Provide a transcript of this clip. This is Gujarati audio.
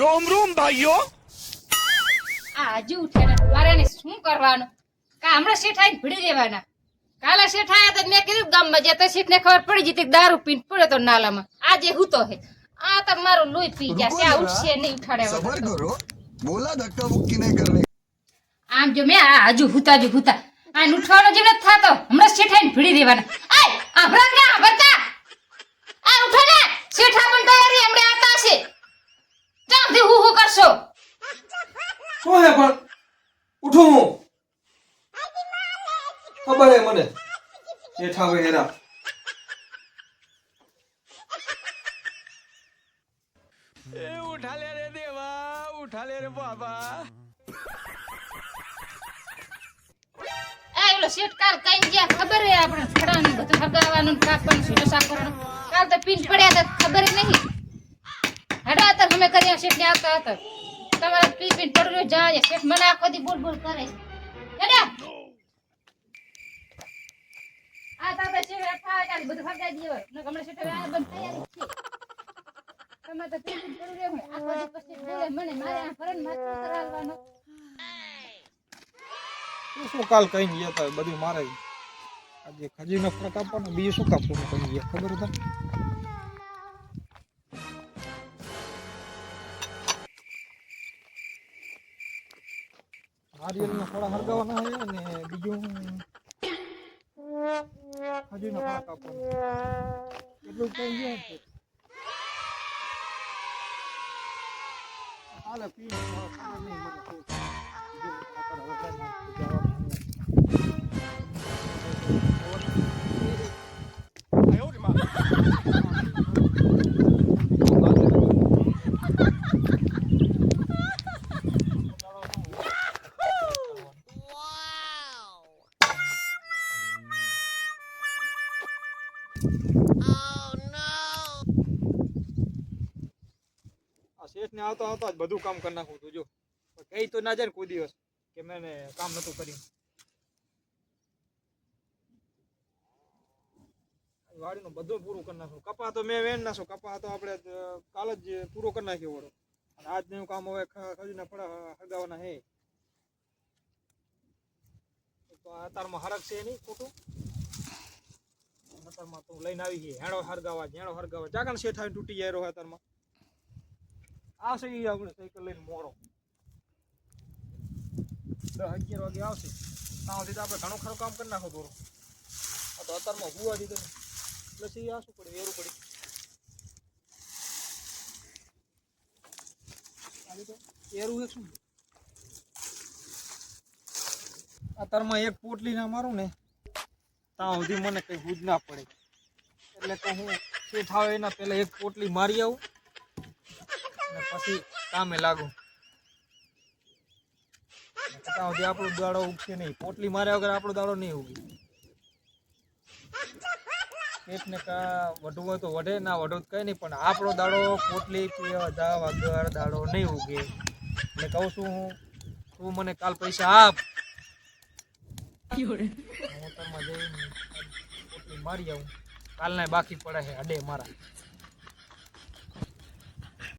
રોમ રોમ ભાઈઓ. આજે ઉઠ્યા મારાને શું કરવાનું? કા હમણાં ભીડી દેવાના? કાલે શેઠાયા તો મેં કીધું ગામમાં જતા શેઠને ખબર પડી જતી દારૂ પીને પડ્યો તો નાલામાં. આજે હું તો હે. આ તો મારું લોહી પી જશે આ ઉઠશે નહીં ઉઠાડે સબર કરો. બોલા ધક્કા મુક્કી નહીં કરવી. આમ જો મેં આ હજુ હુતા હજુ હુતા. આ ઉઠવાનો જેમ નથી થતો. હમણાં શેઠાઈને ભીડી દેવાના. આય આભરા કે છું હું ખબર હે મને? જેઠા હોય હેરા એ ઉઠા લે રે દેવા ઉઠા લે રે બાબા. શેઠ કાલ કઈ ગયા ખબર હે આપણે ખડાની બધું હગાવાનું કાપવાનું છૂટો તમારા પી પીન પડ્યું રહ્યું, જાય શેઠ મને આખો દી બોલ બોલ કરે હેડા. આ તાતા શેઠ અઠા કાલ બધું હગાઈ દીધો ને હમણાં શેઠ આ બંધ તૈયારી છે. તમે તો પી પડું રહ્યું આખો દી પછી બોલે મને. મારે આ ફરન માથું કરાવવાનો તું શું કાલ કઈ ગયા તા? બધું મારે. આજે ખજીનો આપવાનો બીજું શું કાપવાનું કઈ ગયા? ખબર હતા? નારિયેળના ફળા હરગાવાના છે અને બીજું ખજીનો ફરક આપવાનો એટલું કઈ છે હાલે, પીને ખબર નહીં મને શું શેઠ ને. આ આવતા આવતા જ બધું કામ કરી નાખું તું જો. કઈ તો ના જાય ને કોઈ દિવસ કે મેં કામ નતું કર્યું. વાડીનું બધું પૂરું કરી નાખું. કપા તો મેં વેણ નાખો કપા તો આપણે કાલ જ પૂરો કરી નાખ્યો વળો અને આજનું કામ હવે ખજીના પડા ફળા હે તો આ અતારમાં હરક છે નહીં ખોટું? અતારમાં તો લઈને આવી ગઈ. હેણો હરગાવા હેણો હરગાવા. જાગણ શેઠ તૂટી જાય રહ્યો અતારમાં આવશે એ આપણે સાયકલ લઈને મોડો. દસ અગિયાર વાગે આવશે. ત્યાં સુધી આપણે ઘણું ખરું કામ કરી નાખો થોડું આ તો અત્યારમાં હુવા દીધો ને પછી આ શું પડે વેરું પડી એરું એક શું? અત્યારમાં એક પોટલી ના મારું ને ત્યાં સુધી મને કઈ હુજ ના પડે. એટલે તો હું શેઠ આવે એના પહેલા એક પોટલી મારી આવું પછી કામે લાગુ. ત્યાં સુધી આપણો દાડો ઉગશે નહીં. પોટલી માર્યા વગર આપણો દાડો નહીં ઉગે. પેટને કા વઢવું હોય તો વઢે ના વઢો તો કઈ નહીં, પણ આપણો દાડો પોટલી પીવા જા વગર દાડો નહીં ઉગે. એટલે કહું છું હું, તું મને કાલ પૈસા આપ. હું જઈને પોટલી મારી આવું. કાલના બાકી પડે છે અડે મારા.